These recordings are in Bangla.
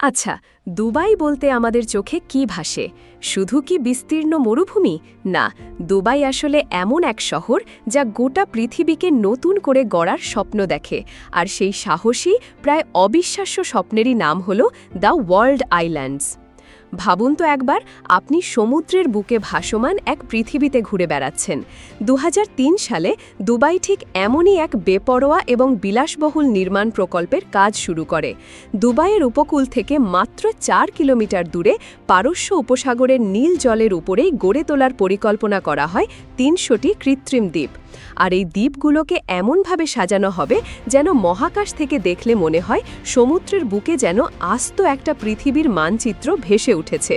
আচ্ছা দুবাই বলতে আমাদের চোখে কি ভাসে? শুধু কি বিস্তীর্ণ মরুভূমি? না, দুবাই আসলে এমন এক শহর যা গোটা পৃথিবীকে নতুন করে গড়ার স্বপ্ন দেখে। আর সেই সাহসী, প্রায় অবিশ্বাস্য স্বপ্নেরই নাম হল দ্য ওয়ার্ল্ড আইল্যান্ডস। ভাবুন তো একবার, আপনি সমুদ্রের বুকে ভাসমান এক পৃথিবীতে ঘুরে বেড়াচ্ছেন। দু হাজার তিন সালে দুবাই ঠিক এমনই এক বেপরোয়া এবং বিলাসবহুল নির্মাণ প্রকল্পের কাজ শুরু করে। দুবাইয়ের উপকূল থেকে মাত্র চার কিলোমিটার দূরে পারস্য উপসাগরের নীল জলের উপরেই গড়ে তোলার পরিকল্পনা করা হয় তিনশোটি কৃত্রিম দ্বীপ। আর এই দ্বীপগুলোকে এমনভাবে সাজানো হবে যেন মহাকাশ থেকে দেখলে মনে হয় সমুদ্রের বুকে যেন আস্ত একটা পৃথিবীর মানচিত্র ভেসে উঠেছে।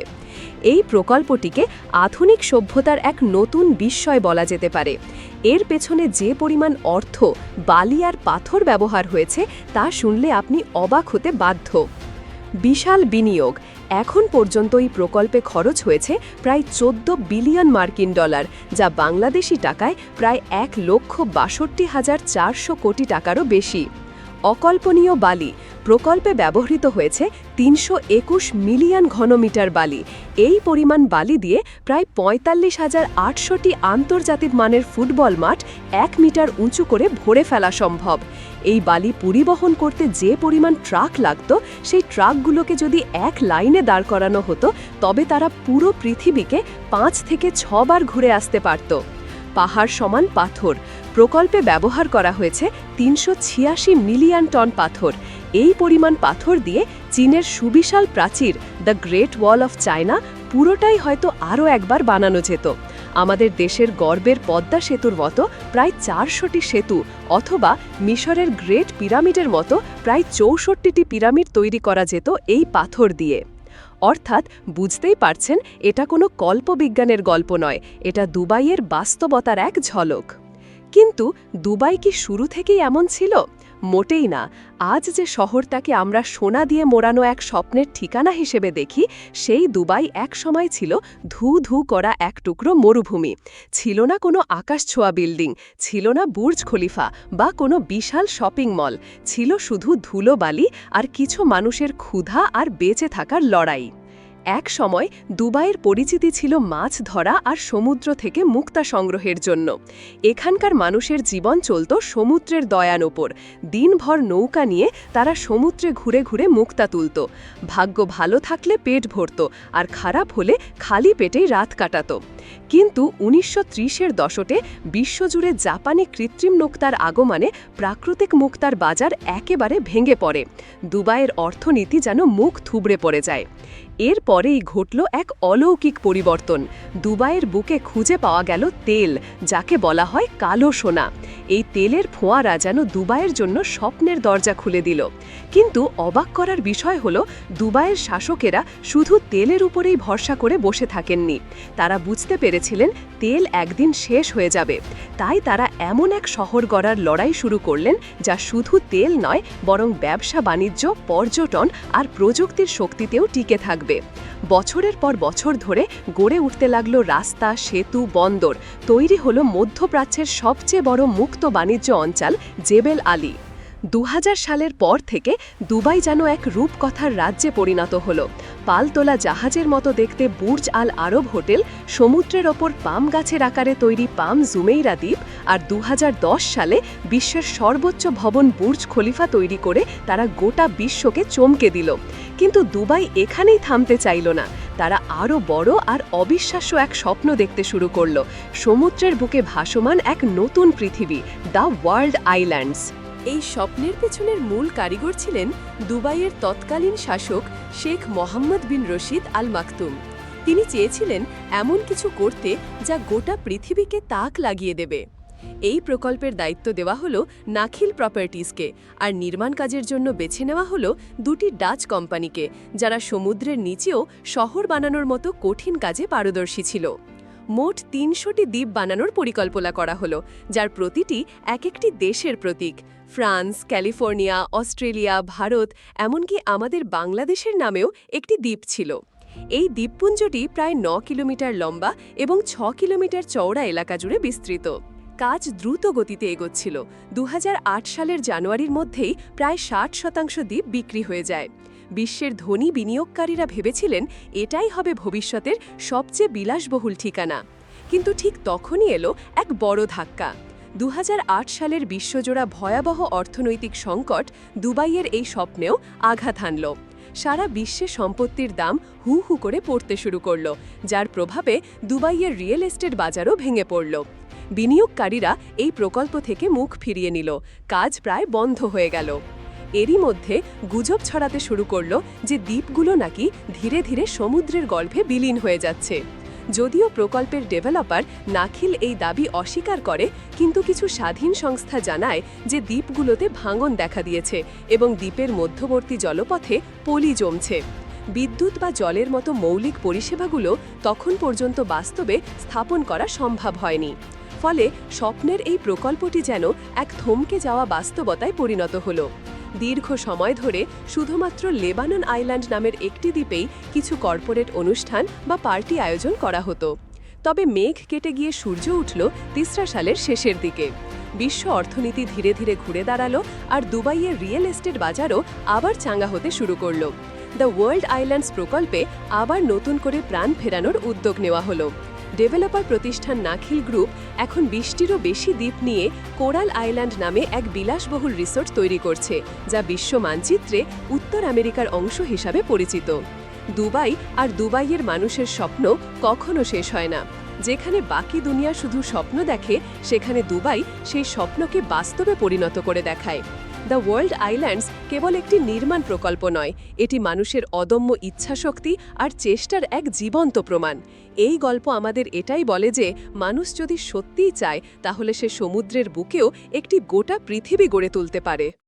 এই প্রকল্পটিকে আধুনিক সভ্যতার এক নতুন বিস্ময় বলা যেতে পারে। এর পেছনে যে পরিমাণ অর্থ, বালি আর পাথর ব্যবহার হয়েছে, তা শুনলে আপনি অবাক হতে বাধ্য। বিশাল বিনিয়োগ এখন পর্যন্ত এই প্রকল্পে খরচ হয়েছে প্রায় চোদ্দ বিলিয়ন মার্কিন ডলার, যা বাংলাদেশি টাকায় প্রায় এক লক্ষ বাষট্টি হাজার চারশো কোটি টাকারও বেশি। অকল্পনীয় বালি, প্রকল্পে ব্যবহৃত হয়েছে তিনশো একুশ মিলিয়ন ঘনমিটার বালি। এই পরিমাণ বালি দিয়ে প্রায় পঁয়তাল্লিশ হাজার আটশোটি আন্তর্জাতিক মানের ফুটবল মাঠ এক মিটার উঁচু করে ভরে ফেলা সম্ভব। এই বালি পরিবহন করতে যে পরিমাণ ট্রাক লাগত, সেই ট্রাকগুলোকে যদি এক লাইনে দাঁড় করানো হতো, তবে তারা পুরো পৃথিবীকে পাঁচ থেকে ছবার ঘুরে আসতে পারত। পাহাড় সমান পাথর। প্রকল্পে ব্যবহার করা হয়েছে তিনশো ছিয়াশি মিলিয়ন টন পাথর। এই পরিমাণ পাথর দিয়ে চীনের সুবিশাল প্রাচীর the Great Wall of China পুরোটাই হয়তো আরও একবার বানানো যেত। আমাদের দেশের গর্বের পদ্মা সেতুর মতো প্রায় চারশোটি সেতু অথবা মিশরের গ্রেট পিরামিডের মতো প্রায় চৌষট্টিটি পিরামিড তৈরি করা যেত এই পাথর দিয়ে। অর্থাৎ বুঝতেই পারছেন, এটা কোনো কল্পবিজ্ঞানের গল্প নয়, এটা দুবাইয়ের বাস্তবতার এক ঝলক। কিন্তু দুবাই কি শুরু থেকেই এমন ছিল? মোটেই না। আজ যে শহরটাকে আমরা সোনা দিয়ে মোড়ানো এক স্বপ্নের ঠিকানা হিসেবে দেখি, সেই দুবাই এক সময় ছিল ধু ধু করা এক টুকরো মরুভূমি। ছিল না কোনো আকাশ ছোঁয়া বিল্ডিং, ছিল না বুর্জ খলিফা বা কোনো বিশাল শপিং মল। ছিল শুধু ধুলো বালি আর কিছু মানুষের ক্ষুধা আর বেঁচে থাকার লড়াই। এক সময় দুবাইয়ের পরিচিতি ছিল মাছ ধরা আর সমুদ্র থেকে মুক্তা সংগ্রহের জন্য। এখানকার মানুষের জীবন চলত সমুদ্রের দয়ান ওপর। দিনভর নৌকা নিয়ে তারা সমুদ্রে ঘুরে ঘুরে মুক্তা তুলত। ভাগ্য ভালো থাকলে পেট ভরত আর খারাপ হলে খালি পেটেই রাত কাটাত। কিন্তু উনিশশো ত্রিশের দশকে বিশ্বজুড়ে জাপানি কৃত্রিম নোক্তার আগমনে প্রাকৃতিক মুক্তার বাজার একেবারে ভেঙে পড়ে। দুবাইয়ের অর্থনীতি যেন মুখ থুবড়ে পড়ে যায়। এরপরেই ঘটল এক অলৌকিক পরিবর্তন। দুবাইয়ের বুকে খুঁজে পাওয়া গেল তেল, যাকে বলা হয় কালো সোনা। এই তেলের ফোঁয়ারা যেন দুবাইয়ের জন্য স্বপ্নের দরজা খুলে দিল। কিন্তু অবাক করার বিষয় হল, দুবাইয়ের শাসকেরা শুধু তেলের উপরেই ভরসা করে বসে থাকেননি। তারা বুঝতে পেরেছিলেন, তেল একদিন শেষ হয়ে যাবে। তাই তারা এমন এক শহর গড়ার লড়াই শুরু করলেন, যা শুধু তেল নয়, বরং ব্যবসা, বাণিজ্য, পর্যটন আর প্রযুক্তির শক্তিতেও টিকে থাকবে। বছরের পর বছর ধরে গড়ে উঠতে লাগল রাস্তা, সেতু, বন্দর। তৈরি হল মধ্যপ্রাচ্যের সবচেয়ে বড় মুক্ত বাণিজ্য অঞ্চল জেবেল আলী। দু হাজার সালের পর থেকে দুবাই যেন এক রূপকথার রাজ্যে পরিণত হল। পালতোলা জাহাজের মতো দেখতে বুর্জ আল আরব হোটেল সমুদ্রের ওপর পাম গাছের আকারে তৈরি পাম জুমেইরা দ্বীপ আর দু হাজার দশ সালে বিশ্বের সর্বোচ্চ ভবন বুর্জ খলিফা তৈরি করে তারা গোটা বিশ্বকে চমকে দিল। কিন্তু দুবাই এখানেই থামতে চাইল না। তারা আরও বড় আর অবিশ্বাস্য এক স্বপ্ন দেখতে শুরু করল। সমুদ্রের বুকে ভাসমান এক নতুন পৃথিবী, দ্য ওয়ার্ল্ড আইল্যান্ডস। এই স্বপ্নের পেছনের মূল কারিগর ছিলেন দুবাইয়ের তৎকালীন শাসক শেখ মোহাম্মদ বিন রশিদ আল মাকতুম তিনি চেয়েছিলেন এমন কিছু করতে যা গোটা পৃথিবীকে তাক লাগিয়ে দেবে। এই প্রকল্পের দায়িত্ব দেওয়া হল নাখিল প্রপার্টিজকে আর নির্মাণ কাজের জন্য বেছে নেওয়া হল দুটি ডাচ কোম্পানিকে, যারা সমুদ্রের নিচেও শহর বানানোর মতো কঠিন কাজে পারদর্শী ছিল। মোট তিনশোটি দ্বীপ বানানোর পরিকল্পনা করা হলো, যার প্রতিটি এক একটি দেশের প্রতীক। ফ্রান্স, ক্যালিফোর্নিয়া, অস্ট্রেলিয়া, ভারত, এমনকি আমাদের বাংলাদেশের নামেও একটি দ্বীপ ছিল। এই দ্বীপপুঞ্জটি প্রায় ন কিলোমিটার লম্বা এবং ছ কিলোমিটার চওড়া এলাকা জুড়ে বিস্তৃত। কাজ দ্রুত গতিতে এগোচ্ছিল। দু হাজার আট সালের জানুয়ারির মধ্যেই প্রায় ষাট শতাংশ দ্বীপ বিক্রি হয়ে যায়। বিশ্বের ধনী বিনিয়োগকারীরা ভেবেছিলেন, এটাই হবে ভবিষ্যতের সবচেয়ে বিলাসবহুল ঠিকানা। কিন্তু ঠিক তখনই এলো এক বড় ধাক্কা। দু হাজার আট সালের বিশ্বজোড়া ভয়াবহ অর্থনৈতিক সংকট দুবাইয়ের এই স্বপ্নেও আঘাত হানল। সারা বিশ্বে সম্পত্তির দাম হু হু করে পড়তে শুরু করল, যার প্রভাবে দুবাইয়ের রিয়েল এস্টেট বাজারও ভেঙে পড়ল। বিনিয়োগকারীরা এই প্রকল্প থেকে মুখ ফিরিয়ে নিল, কাজ প্রায় বন্ধ হয়ে গেল। এরই মধ্যে গুজব ছড়াতে শুরু করল যে দ্বীপগুলো নাকি ধীরে ধীরে সমুদ্রের গর্ভে বিলীন হয়ে যাচ্ছে। যদিও প্রকল্পের ডেভেলপার নাখিল এই দাবি অস্বীকার করে, কিন্তু কিছু স্বাধীন সংস্থা জানায় যে দ্বীপগুলোতে ভাঙন দেখা দিয়েছে এবং দ্বীপের মধ্যবর্তী জলপথে পলি জমছে। বিদ্যুৎ বা জলের মতো মৌলিক পরিষেবাগুলো তখন পর্যন্ত বাস্তবে স্থাপন করা সম্ভব হয়নি। ফলে স্বপ্নের এই প্রকল্পটি যেন এক থমকে যাওয়া বাস্তবতায় পরিণত হলো। দীর্ঘ সময় ধরে শুধুমাত্র লেবানন আইল্যান্ড নামের একটি দ্বীপেই কিছু কর্পোরেট অনুষ্ঠান বা পার্টি আয়োজন করা হতো। তবে মেঘ কেটে গিয়ে সূর্য উঠল তিসরা সালের শেষের দিকে। বিশ্ব অর্থনীতি ধীরে ধীরে ঘুরে দাঁড়াল আর দুবাইয়ের রিয়েল এস্টেট বাজারও আবার চাঙ্গা হতে শুরু করল। দ্য ওয়ার্ল্ড আইল্যান্ডস প্রকল্পে আবার নতুন করে প্রাণ ফেরানোর উদ্যোগ নেওয়া হলো। ডেভেলপার প্রতিষ্ঠান নাখিল গ্রুপ এখন বিশটিরও বেশি দ্বীপ নিয়ে কোরাল আইল্যান্ড নামে এক বিলাসবহুল রিসোর্ট তৈরি করছে, যা বিশ্ব মানচিত্রে উত্তর আমেরিকার অংশ হিসাবে পরিচিত। দুবাই আর দুবাইয়ের মানুষের স্বপ্ন কখনো শেষ হয় না। যেখানে বাকি দুনিয়া শুধু স্বপ্ন দেখে, সেখানে দুবাই সেই স্বপ্নকে বাস্তবে পরিণত করে দেখায়। দ্য ওয়ার্ল্ড আইল্যান্ডস কেবল একটি নির্মাণ প্রকল্প নয়, এটি মানুষের অদম্য ইচ্ছাশক্তি আর চেষ্টার এক জীবন্ত প্রমাণ। এই গল্প আমাদের এটাই বলে যে মানুষ যদি সত্যিই চায়, তাহলে সে সমুদ্রের বুকেও একটি গোটা পৃথিবী গড়ে তুলতে পারে।